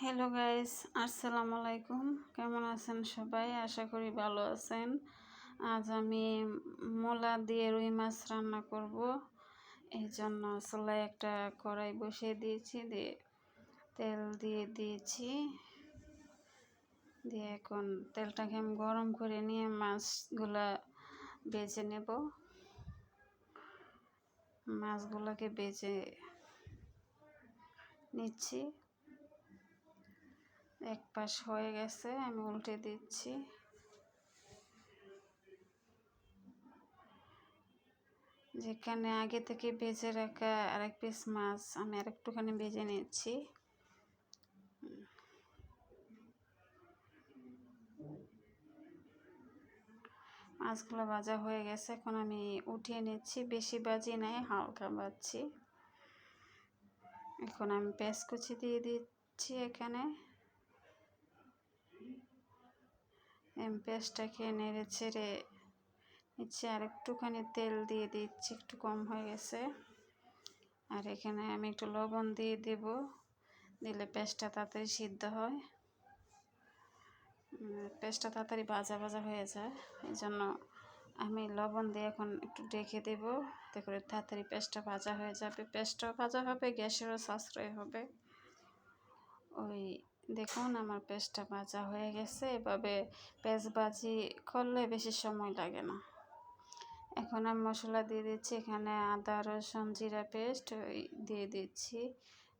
Hello guys আসসালামু আলাইকুম কেমন আছেন সবাই? আশা করি ভালো আছেন। আজ আমি মোলা দিয়ে রুই মাছ রান্না করব। এই জন্য চুলায় একটা কড়াই বসিয়ে দিয়েছি। দিয়ে তেল দিয়ে দিয়েছি। দিয়ে এখন তেলটাকে আমি গরম করে নিয়ে মাছগুলা বেজে নেব। মাছগুলোকে বেজে নিচ্ছি। এক পাশ হয়ে গেছে, আমি উল্টে দিচ্ছি। যেখানে আগে থেকে বেজে রাখা আরেক পিস মাছ, আমি আরেকটুখানি বেজে নিচ্ছি। মাছগুলো ভাজা হয়ে গেছে, এখন আমি উঠিয়ে নিচ্ছি। বেশি বাজি নাই, হালকা বাজছি। এখন আমি পেঁয়াজ কুচি দিয়ে দিচ্ছি এখানে। পেঁয়াজটাকে নেড়ে ছেড়ে নিচ্ছে। আর একটুখানি তেল দিয়ে দিচ্ছি, একটু কম হয়ে গেছে। আর এখানে আমি একটু লবণ দিয়ে দেব, দিলে পেঁয়াজটা তাড়াতাড়ি সিদ্ধ হয়। পেঁয়াজটা তাড়াতাড়ি ভাজা ভাজা হয়ে যায়। এই জন্য আমি লবণ দিয়ে এখন একটু ডেকে দেব করে তাড়াতাড়ি পেঁয়াজটা ভাজা হয়ে যাবে। পেঁয়াজটাও ভাজা হবে, গ্যাসেরও সাশ্রয় হবে। ওই দেখুন, আমার পেস্টটা ভাজা হয়ে গেছে। এভাবে পেঁয়াজ ভাজি করলে বেশি সময় লাগে না। এখন আমি মশলা দিয়ে দিচ্ছি। এখানে আদা, রসুন, জিরা পেস্ট দিয়ে দিচ্ছি।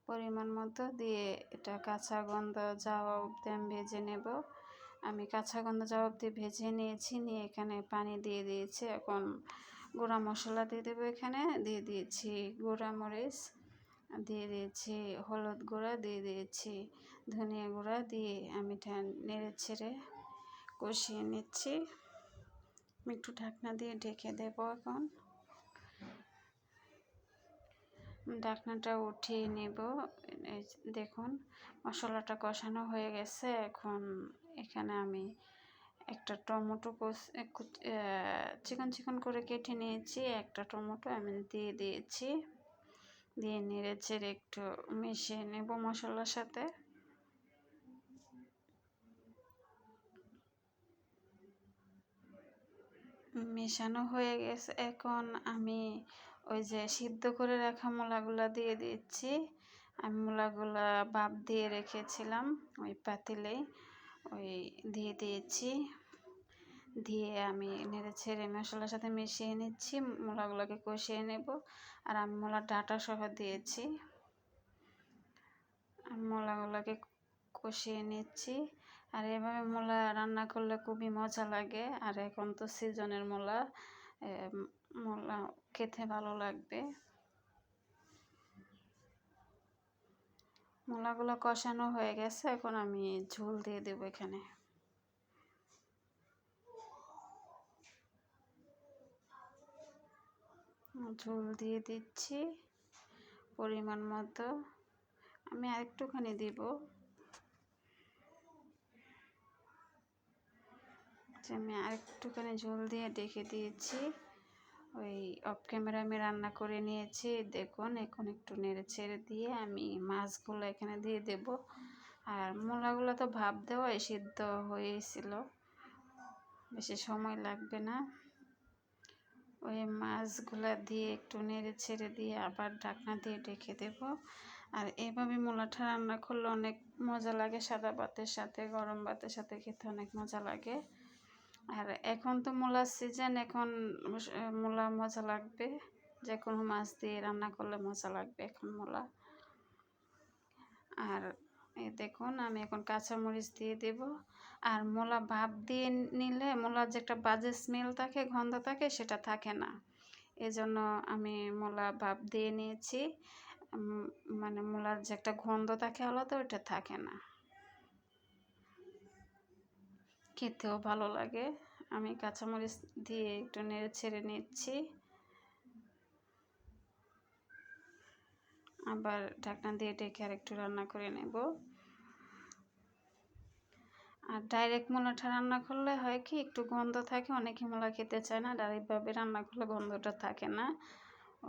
পরিমাণ মতো দিয়ে এটা কাঁচা গন্ধ যাওয়া অবধি আমি ভেজে নেব। আমি কাঁচা গন্ধ যাওয়া অবধি ভেজে নিয়েছি। নিয়ে এখানে পানি দিয়ে দিয়েছি। এখন গুঁড়া মশলা দিয়ে দেবো এখানে। দিয়ে দিয়েছি গুঁড়া মরিচ দিয়ে দিয়েছি, হলুদ গুঁড়া দিয়ে দিয়েছি, ধনিয়া গুঁড়া দিয়ে আমি নেড়ে ছেড়ে কষিয়ে নিচ্ছি। একটু ঢাকনা দিয়ে ঢেকে দেবো এখন। ঢাকনাটা উঠিয়ে নেব। দেখুন, মশলাটা কষানো হয়ে গেছে। এখন এখানে আমি একটা টমেটো চিকন চিকন করে কেটে নিয়েছি। একটা টমেটো আমি দিয়ে দিয়েছি। দিয়ে নেড়ে চেড়ে একটু মিশিয়ে নেব মশলার সাথে। মেশানো হয়ে গেছে। এখন আমি ওই যে সিদ্ধ করে রাখা মূলাগুলা দিয়ে দিচ্ছি। আমি মূলাগুলা বাপ দিয়ে রেখেছিলাম, ওই পাতিলে ওই দিয়ে দিয়েছি। দিয়ে আমি নেড়ে ছেড়ে মশলার সাথে মিশিয়ে নিচ্ছি। মূলাগুলোকে কষিয়ে নেব। আর আমি মূলার ডাটা সহ দিয়েছি মূলাগুলোকে কষিয়ে নিচ্ছি। আর এভাবে মূলা রান্না করলে খুবই মজা লাগে। আর এখন তো সিজনের মূলা মূলা খেতে ভালো লাগবে। মূলাগুলো কষানো হয়ে গেছে। এখন আমি ঝোল দিয়ে দেবো এখানে। ঝোল দিয়ে দিচ্ছি পরিমাণ মতো। আমি আরেকটুখানি দিব। আমি আরেকটুখানি ঝোল দিয়ে ডেকে দিয়েছি। ওই অফ ক্যামেরা আমি রান্না করে নিয়েছি। দেখুন, এখন একটু নেড়ে ছেড়ে দিয়ে আমি মাছগুলো এখানে দিয়ে দেব। আর মূলাগুলো তো ভাব দেওয়া সিদ্ধ হয়েছিল। বেশি সময় লাগবে না। ওই মাছগুলো দিয়ে একটু নেড়ে ছেড়ে দিয়ে আবার ঢাকনা দিয়ে ডেকে দেব। আর এভাবে মূলাটা রান্না করলে অনেক মজা লাগে, সাদা ভাতের সাথে, গরম ভাতের সাথে খেতে অনেক মজা লাগে। আর এখন তো মূলার সিজন এখন মূলা মজা লাগবে। যে কোনো মাছ দিয়ে রান্না করলে মজা লাগবে এখন মূলা। আর এই দেখুন, আমি এখন কাঁচামরিচ দিয়ে দেব। আর মূলা ভাপ দিয়ে নিলে মূলার যে একটা বাজে স্মেল থাকে, গন্ধ থাকে, সেটা থাকে না। এজন্য আমি মূলা ভাপ দিয়ে নিয়েছি। মানে মূলার যে একটা গন্ধ থাকে আলাদা, ওইটা থাকে না। খেতেও ভালো লাগে। আমি কাঁচামরিচ দিয়ে একটু নেড়ে ছেড়ে নিচ্ছি। আবার ঢাকনা দিয়ে ডেকে আর একটু রান্না করে নেব। আর ডাইরেক্ট মূলাটা রান্না করলে হয় কি, একটু গন্ধ থাকে, অনেকে মূলা খেতে চায় না ডাইরেক্টভাবে রান্না করলে গন্ধটা থাকে না।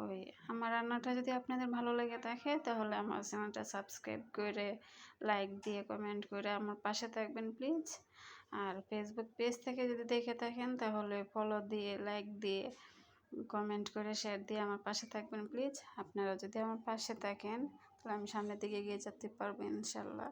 ওই আমার রান্নাটা যদি আপনাদের ভালো লেগে থাকে, তাহলে আমার চ্যানেলটা সাবস্ক্রাইব করে লাইক দিয়ে কমেন্ট করে আমার পাশে থাকবেন প্লিজ আর ফেসবুক পেজ থেকে যদি দেখে থাকেন, তাহলে ফলো দিয়ে লাইক দিয়ে কমেন্ট করে শেয়ার দিয়ে আমার পাশে থাকবেন প্লিজ আপনারা যদি আমার পাশে থাকেন, তাহলে আমি সামনের দিকে এগিয়ে যেতে পারব ইনশাল্লাহ।